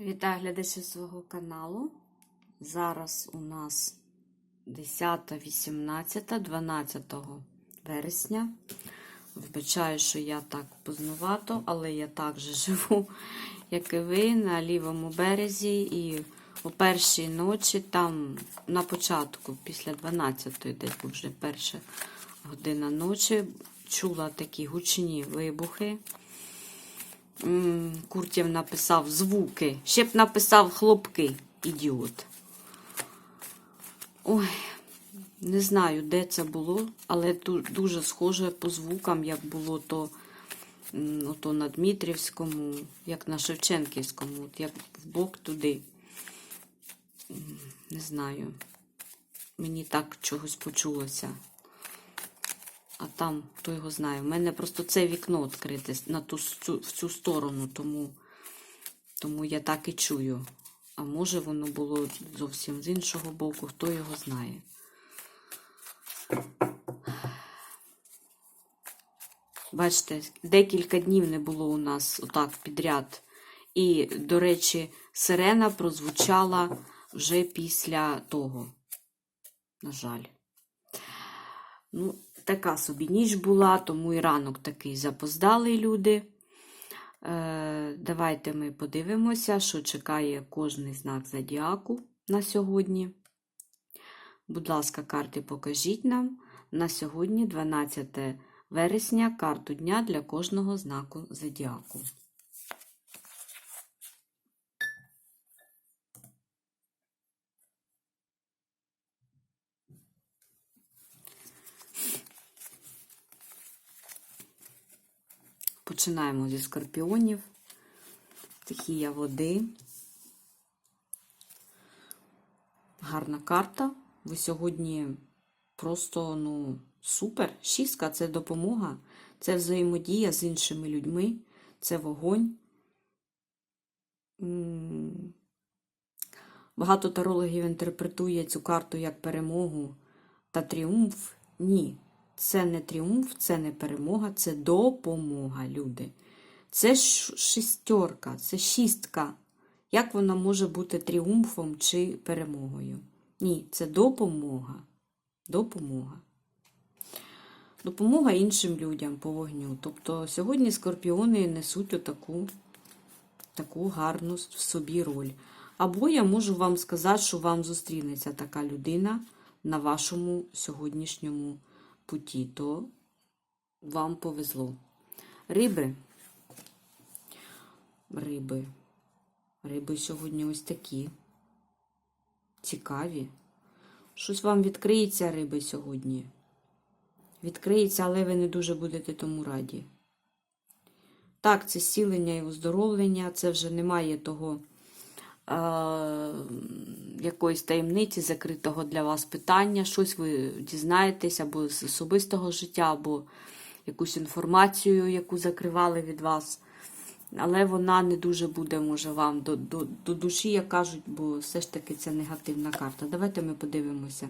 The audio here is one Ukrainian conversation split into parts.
Вітаю глядачів свого каналу. Зараз у нас 10, 18, 12 вересня. Вибачаю, що я так познувато, але я так же живу, як і ви, на лівому березі. І о першій ночі, там на початку, після 12-ї, десь вже перша година ночі, чула такі гучні вибухи. Куртєв написав звуки. Ще б написав хлопки, ідіот. Ой, не знаю, де це було, але дуже схоже по звукам, як було то, ото на Дмитрівському, як на Шевченківському, от як вбок туди. Не знаю. Мені так чогось почулося. А там, хто його знає. У мене просто це вікно відкрите на ту, цю- в цю сторону, тому, тому я так і чую. А може воно було зовсім з іншого боку, хто його знає. Бачите, декілька днів не було у нас отак підряд. І, до речі, сирена прозвучала вже після того. На жаль. Ну, така собі ніч була, тому і ранок такий запоздали люди. Е, давайте ми подивимося, що чекає кожний знак зодіаку на сьогодні. Будь ласка, карти покажіть нам. На сьогодні, 12 вересня, карту дня для кожного знаку зодіаку. Починаємо зі скорпіонів. Стихія води. Гарна карта. Ви сьогодні просто, ну, супер. Шістка це допомога, це взаємодія з іншими людьми, це вогонь. Багато тарологів інтерпретує цю карту як перемогу та тріумф. Ні, це не тріумф, це не перемога, це допомога, люди. Це ш- шістерка, це шістка. Як вона може бути тріумфом чи перемогою? Ні, це допомога. Допомога. Допомога іншим людям по вогню. Тобто сьогодні скорпіони несуть отаку таку гарну в собі роль. Або я можу вам сказати, що вам зустрінеться така людина на вашому сьогоднішньому путі, то вам повезло. Риби. Риби. Риби сьогодні ось такі. Цікаві. Щось вам відкриється, риби, сьогодні. Відкриється, але ви не дуже будете тому раді. Так, це зцілення і оздоровлення, це вже немає того якоїсь таємниці, закритого для вас питання. Щось ви дізнаєтесь або з особистого життя, або якусь інформацію, яку закривали від вас. Але вона не дуже буде, може, вам до, до, до душі, як кажуть, бо все ж таки це негативна карта. Давайте ми подивимося.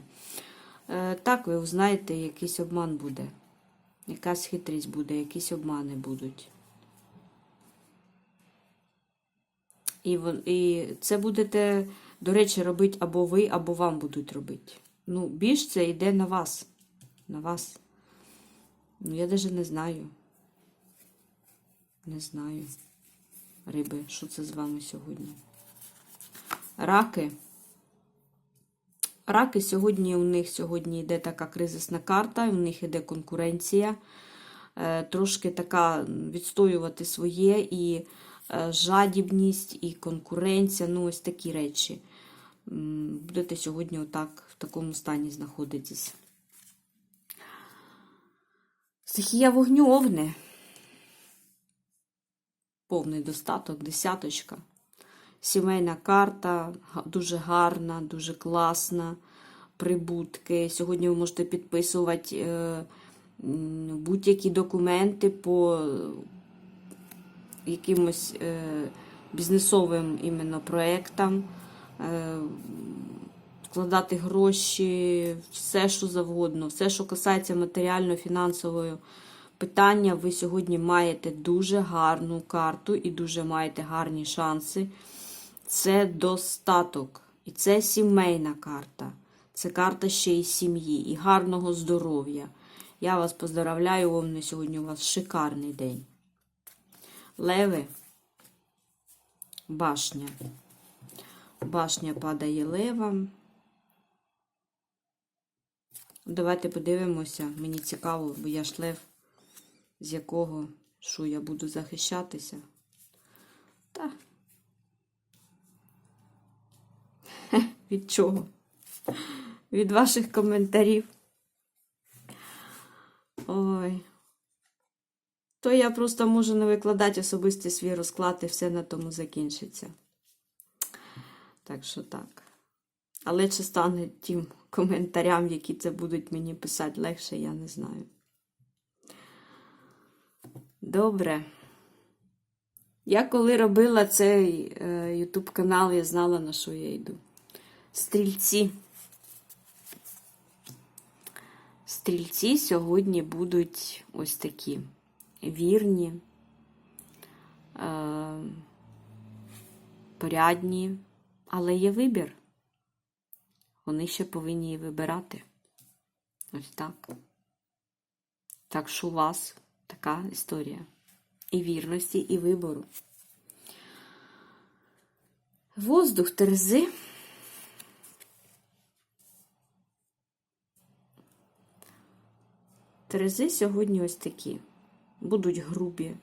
Е, так, ви узнаєте, якийсь обман буде. Якась хитрість буде, якісь обмани будуть. І, і це будете, до речі, робити або ви, або вам будуть робити. Ну, більш це йде на вас. На вас. Ну, я навіть не знаю. Не знаю. Риби, що це з вами сьогодні? Раки. Раки сьогодні у них сьогодні йде така кризисна карта, у них йде конкуренція. Е, Трошки така відстоювати своє і жадібність, і конкуренція, ну ось такі речі. Будете сьогодні отак в такому стані знаходитись. Стихія вогню овне. Повний достаток, десяточка. Сімейна карта, дуже гарна, дуже класна. Прибутки. Сьогодні ви можете підписувати е, будь-які документи по якимось е, бізнесовим іменно проєктам, е, вкладати гроші, все, що завгодно, все, що касається матеріально-фінансової питання, ви сьогодні маєте дуже гарну карту і дуже маєте гарні шанси це достаток. І це сімейна карта. Це карта ще й сім'ї, і гарного здоров'я. Я вас поздравляю, Овни, сьогодні у вас шикарний день. Леви. Башня. Башня падає левам. Давайте подивимося. Мені цікаво, бо я ж лев, з якого що я буду захищатися. Та. Від чого? Від ваших коментарів. Ой. То я просто можу не викладати особистий свій розклад і все на тому закінчиться. Так що так. Але чи стане тим коментарям, які це будуть мені писати легше, я не знаю. Добре. Я коли робила цей е, YouTube канал, я знала, на що я йду. Стрільці. Стрільці сьогодні будуть ось такі вірні, е, порядні, але є вибір. Вони ще повинні і вибирати. Ось так. Так що у вас така історія. І вірності, і вибору. Воздух Терези. Терези сьогодні ось такі. Будуть грубі,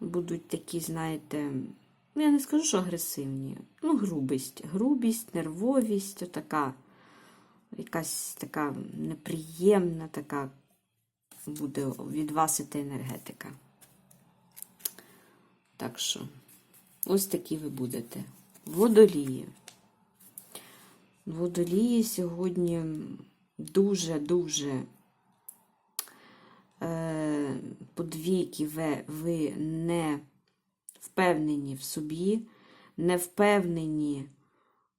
будуть такі, знаєте, ну, я не скажу, що агресивні. Ну, грубість. Грубість, нервовість, отака, якась така неприємна, така буде від вас іти енергетика. Так що, ось такі ви будете. Водолії. Водолії сьогодні дуже-дуже подвійки ви, ви не впевнені в собі, не впевнені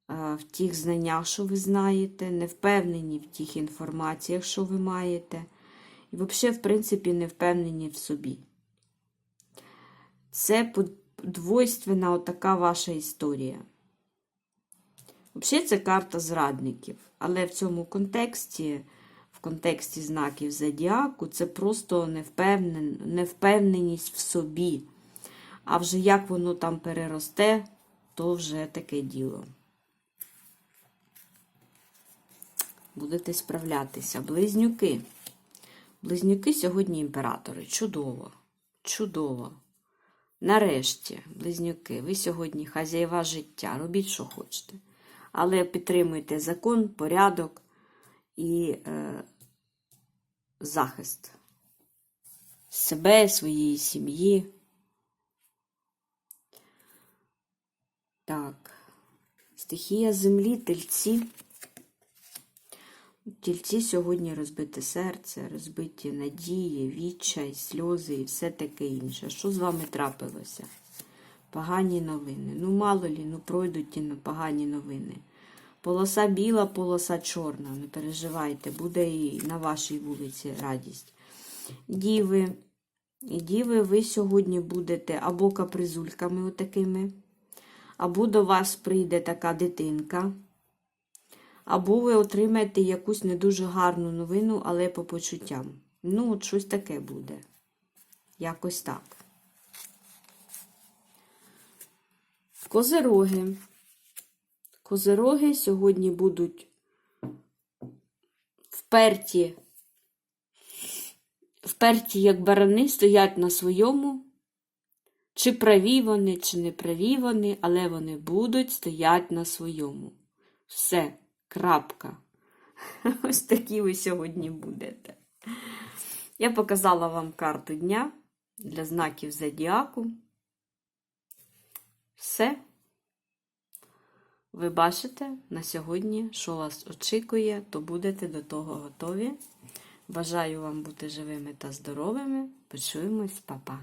е, в тих знаннях, що ви знаєте, не впевнені в тих інформаціях, що ви маєте. І взагалі, в принципі, не впевнені в собі. Це двойственна отака ваша історія. Взагалі, це карта зрадників. Але в цьому контексті, контексті знаків зодіаку, це просто невпевнен, невпевненість в собі. А вже як воно там переросте, то вже таке діло. Будете справлятися. Близнюки. Близнюки сьогодні імператори. Чудово. Чудово. Нарешті, близнюки, ви сьогодні хазяєва життя. Робіть, що хочете. Але підтримуйте закон, порядок і е, захист себе, своєї сім'ї. Так, стихія землі, тельці. Тільці сьогодні розбите серце, розбиті надії, відчай, сльози і все таке інше. Що з вами трапилося? Погані новини. Ну, мало лі, ну пройдуть ті погані новини. Полоса біла, полоса чорна. Не переживайте, буде і на вашій вулиці радість. Діви, діви, ви сьогодні будете або капризульками отакими, або до вас прийде така дитинка. Або ви отримаєте якусь не дуже гарну новину, але по почуттям. Ну, от щось таке буде. Якось так. Козероги. Козероги сьогодні будуть вперті, вперті, як барани, стоять на своєму. Чи праві вони, чи не праві вони, але вони будуть стоять на своєму. Все. Крапка. Ось такі ви сьогодні будете. Я показала вам карту дня для знаків зодіаку. Все. Ви бачите на сьогодні, що вас очікує, то будете до того готові. Бажаю вам бути живими та здоровими. Почуємось, Па-па.